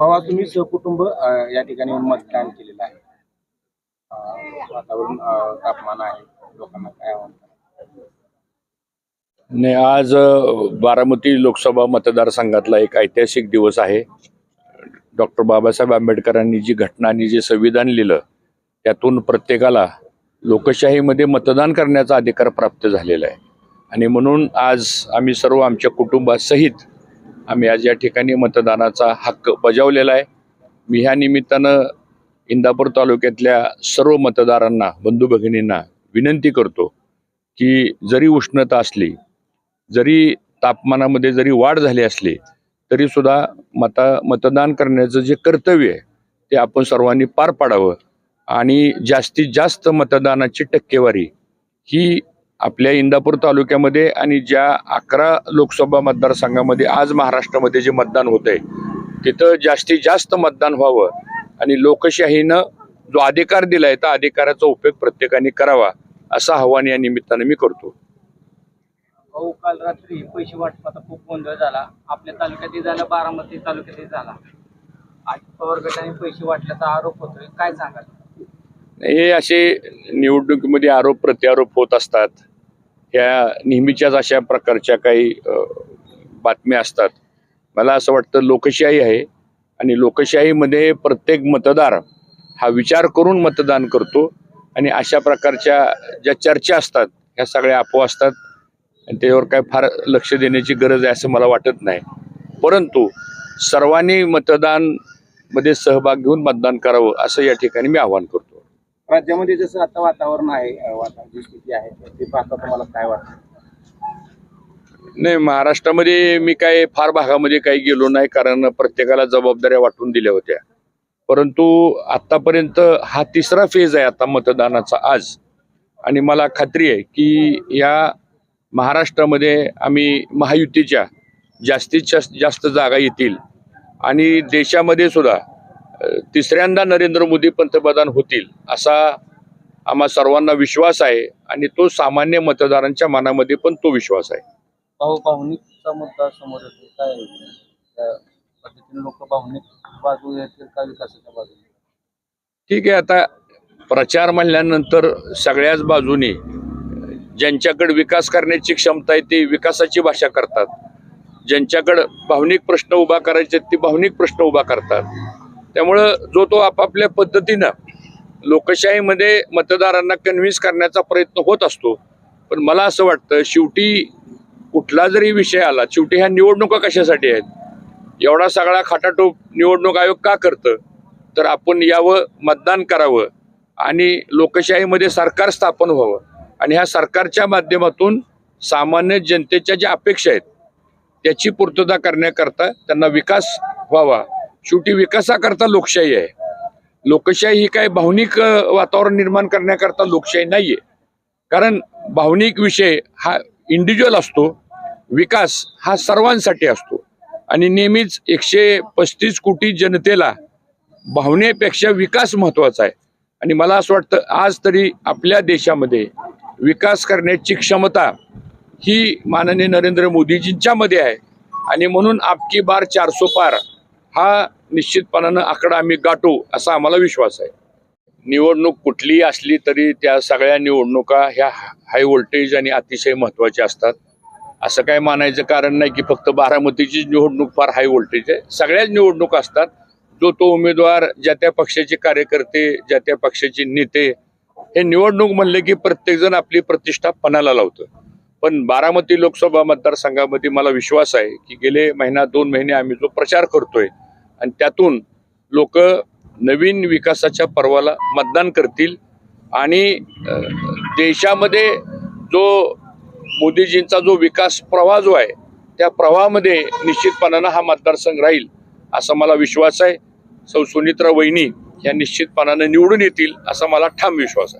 भावा तुम्ही सहकुटुंब अ, या ठिकाणी मतदान केलेलं आहे. अ, वातावरण अ, तापमान आहे लोकांना काय आव्हान कराल? नाही आज अ, बारामती लोकसभा मतदारसंघातला एक ऐतिहासिक दिवस आहे. डॉक्टर बाबासाहेब आंबेडकरांनी जी घटना आणि जे संविधान लिहिलं त्यातून प्रत्येकाला लोकशाहीमध्ये मतदान करण्याचा अधिकार प्राप्त झालेला आहे. आणि म्हणून आज आम्ही सर्व आमच्या कुटुंबासहित आम्ही आज या ठिकाणी मतदानाचा हक्क बजावलेला आहे. मी ह्या निमित्तानं इंदापूर तालुक्यातल्या सर्व मतदारांना बंधू भगिनींना विनंती करतो की जरी उष्णता असली जरी तापमानामध्ये जरी वाढ झाली असली तरीसुद्धा मता मतदान करण्याचं जे कर्तव्य आहे ते आपण सर्वांनी पार पाडावं. आणि जास्तीत जास्त मतदानाची टक्केवारी ही आपल्या इंदापूर तालुक्यामध्ये आणि ज्या अकरा लोकसभा मतदारसंघामध्ये आज महाराष्ट्रामध्ये जे मतदान होत आहे तिथं जास्तीत जास्त मतदान व्हावं आणि लोकशाहीनं जो अधिकार दिलाय त्या अधिकाराचा उपयोग प्रत्येकाने करावा असं आव्हान या निमित्तानं मी करतो. भाऊ काल रात्री पैसे वाटपाचा खूप गोंधळ झाला. आपल्या तालुक्यातही झाला बारामती तालुक्यातही झाला. आज पवार गटाने पैसे वाटल्याचा आरोप होतोय. काय सांगाल? हे असे निवडणुकीमध्ये आरोप प्रत्यारोप होत असतात. ह्या नेहमीच्याच अशा प्रकारच्या काही बातम्या असतात. मला असं वाटतं लोकशाही आहे आणि लोकशाहीमध्ये प्रत्येक मतदार हा विचार करून मतदान करतो आणि अशा प्रकारच्या ज्या चर्चा असतात ह्या सगळ्या अफवा असतात. आणि त्याच्यावर काय फार लक्ष देण्याची गरज आहे असं मला वाटत नाही. परंतु सर्वांनी मतदानमध्ये सहभाग घेऊन मतदान करावं असं या ठिकाणी मी आवाहन करतो. राज्यामध्ये जसं आता वातावरण आहे अ, वातावरणाची स्थिती आहे ते पाहता तुम्हाला काय वाटतं? नाही महाराष्ट्रामध्ये मी काय फार भागामध्ये काही गेलो नाही कारण प्रत्येकाला जबाबदाऱ्या वाटून दिल्या होत्या. परंतु आतापर्यंत हा तिसरा फेज आहे आता मतदानाचा आज. आणि मला खात्री आहे की या महाराष्ट्रामध्ये आम्ही महायुतीच्या जास्तीत जास्त जास्त जागा येतील. आणि देशामध्ये सुद्धा तिसऱ्यांदा नरेंद्र मोदी पंतप्रधान होतील असा आम्हा सर्वांना विश्वास आहे आणि तो सामान्य मतदारांच्या मनामध्ये पण तो विश्वास आहे. भाऊ भावनिकचा मुद्दा समोर येतो काय त्या पद्धतीने लोक भावनिक बाजू येतील का विकासाच्या बाजूने? ठीक आहे आता प्रचार म्हणल्यानंतर सगळ्याच बाजूनी ज्यांच्याकडे विकास करण्याची क्षमता आहे ते विकासाची भाषा करतात. ज्यांच्याकडं भावनिक प्रश्न उभा करायचे ते भावनिक प्रश्न उभा करतात. त्यामुळं जो तो आपापल्या पद्धतीनं लोकशाहीमध्ये मतदारांना कन्व्हिन्स करण्याचा प्रयत्न होत असतो. पण मला असं वाटतं शेवटी कुठला जरी विषय आला शेवटी ह्या निवडणुका कशासाठी आहेत? एवढा सगळा खाटाटोप निवडणूक आयोग का करतं? तर आपण यावं मतदान करावं आणि लोकशाहीमध्ये सरकार स्थापन व्हावं. आणि ह्या सरकारच्या माध्यमातून सामान्य जनतेच्या ज्या अपेक्षा आहेत त्याची पूर्तता करण्याकरता त्यांना विकास व्हावा. शेवटी विकासाकरता लोकशाही आहे. लोकशाही ही काय भावनिक वातावरण निर्माण करण्याकरता लोकशाही नाहीये. कारण भावनिक विषय हा इंडिव्हिज्युअल असतो विकास हा सर्वांसाठी असतो. आणि नेहमीच एकशे पस्तीस कोटी जनतेला भावनेपेक्षा विकास महत्त्वाचा आहे. आणि मला असं वाटतं आज तरी आपल्या देशामध्ये विकास करण्याची क्षमता ही माननीय नरेंद्र मोदीजींच्यामध्ये आहे. आणि म्हणून आपकी बार चारसो पार. हा निश्चितपणानं आकडा आम्ही गाठू असा आम्हाला विश्वास आहे. निवडणूक कुठलीही असली तरी त्या सगळ्या निवडणुका ह्या हाय व्होल्टेज आणि अतिशय महत्त्वाच्या असतात. असं काय मानायचं कारण नाही की फक्त बारामतीची निवडणूक फार हाय व्होल्टेज आहे. सगळ्याच निवडणुका असतात. जो तो उमेदवार ज्या त्या पक्षाचे कार्यकर्ते ज्या त्या पक्षाचे नेते हे निवडणूक म्हणले की प्रत्येकजण आपली प्रतिष्ठा पणाला लावतं. पण बारामती लोकसभा मतदारसंघामध्ये मला विश्वास आहे की गेले महिना दोन महिने आम्ही जो प्रचार करतोय आणि त्यातून लोक नवीन विकासाच्या पर्वाला मतदान करतील आणि देशामध्ये जो मोदीजींचा जो विकास प्रवाह जो आहे त्या प्रवाहामध्ये निश्चितपणानं हा मतदारसंघ राहील असा मला विश्वास आहे. सौ सुनित्रा वहिनी या निश्चितपणानं निवडून येतील असा मला ठाम विश्वास आहे.